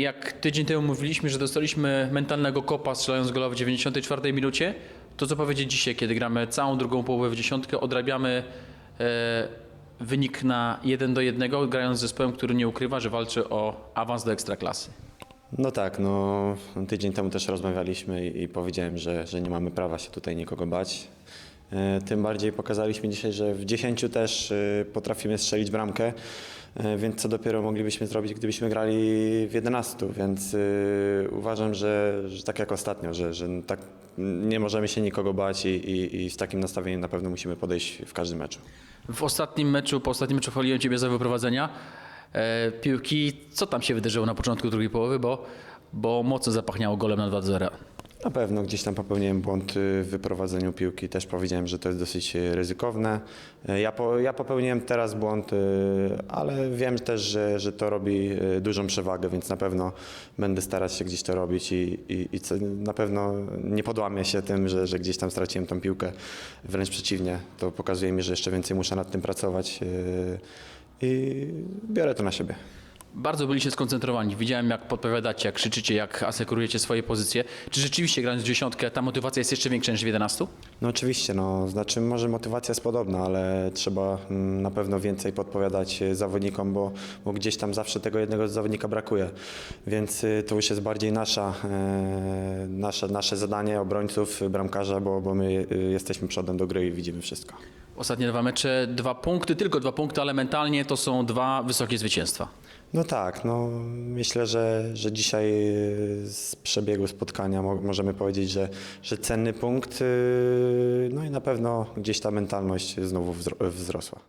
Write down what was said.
Jak tydzień temu mówiliśmy, że dostaliśmy mentalnego kopa strzelając gola w 94 minucie, to co powiedzieć dzisiaj, kiedy gramy całą drugą połowę w dziesiątkę, odrabiamy e, wynik na 1 do 1, grając z zespołem, który nie ukrywa, że walczy o awans do ekstraklasy. No tak, no tydzień temu też rozmawialiśmy i, i powiedziałem, że, że nie mamy prawa się tutaj nikogo bać. E, Tym bardziej pokazaliśmy dzisiaj, że w 10 też e, potrafimy strzelić bramkę, więc co dopiero moglibyśmy zrobić, gdybyśmy grali w 11, więc e, uważam, że, że tak jak ostatnio, że, że tak nie możemy się nikogo bać i, i, i z takim nastawieniem na pewno musimy podejść w każdym meczu. W ostatnim meczu, po ostatnim meczu chwaliłem Ciebie za wyprowadzenia e, piłki. Co tam się wydarzyło na początku drugiej połowy, bo, bo mocno zapachniało golem na 2 do 0. Na pewno gdzieś tam popełniłem błąd y, w wyprowadzeniu piłki. Też powiedziałem, że to jest dosyć y, ryzykowne. Y, Ja, po, ja popełniłem teraz błąd, ale wiem też, że, że to robi dużą przewagę, więc na pewno będę starać się gdzieś to robić i, i, i na pewno nie podłamię się tym, że, że gdzieś tam straciłem tą piłkę. Wręcz przeciwnie, to pokazuje mi, że jeszcze więcej muszę nad tym pracować i biorę to na siebie. Bardzo byliście skoncentrowani. Widziałem, jak podpowiadacie, jak krzyczycie, jak asekurujecie swoje pozycje. Czy rzeczywiście grając w dziesiątkę, ta motywacja jest jeszcze większa niż w 11? No oczywiście, no, znaczy może motywacja jest podobna, ale trzeba mm, na pewno więcej podpowiadać y, zawodnikom, bo, bo gdzieś tam zawsze tego jednego zawodnika brakuje. Więc y, to już jest bardziej nasza, e, nasze, nasze zadanie obrońców, bramkarza, bo, bo my jesteśmy przodem do gry i widzimy wszystko. Ostatnie dwa mecze, dwa punkty, tylko dwa punkty, ale mentalnie to są dwa wysokie zwycięstwa. No tak, no myślę, że, że dzisiaj y, z przebiegu spotkania mo- możemy powiedzieć, że, że cenny punkt, y, no i na pewno gdzieś ta mentalność znowu wzro- wzrosła.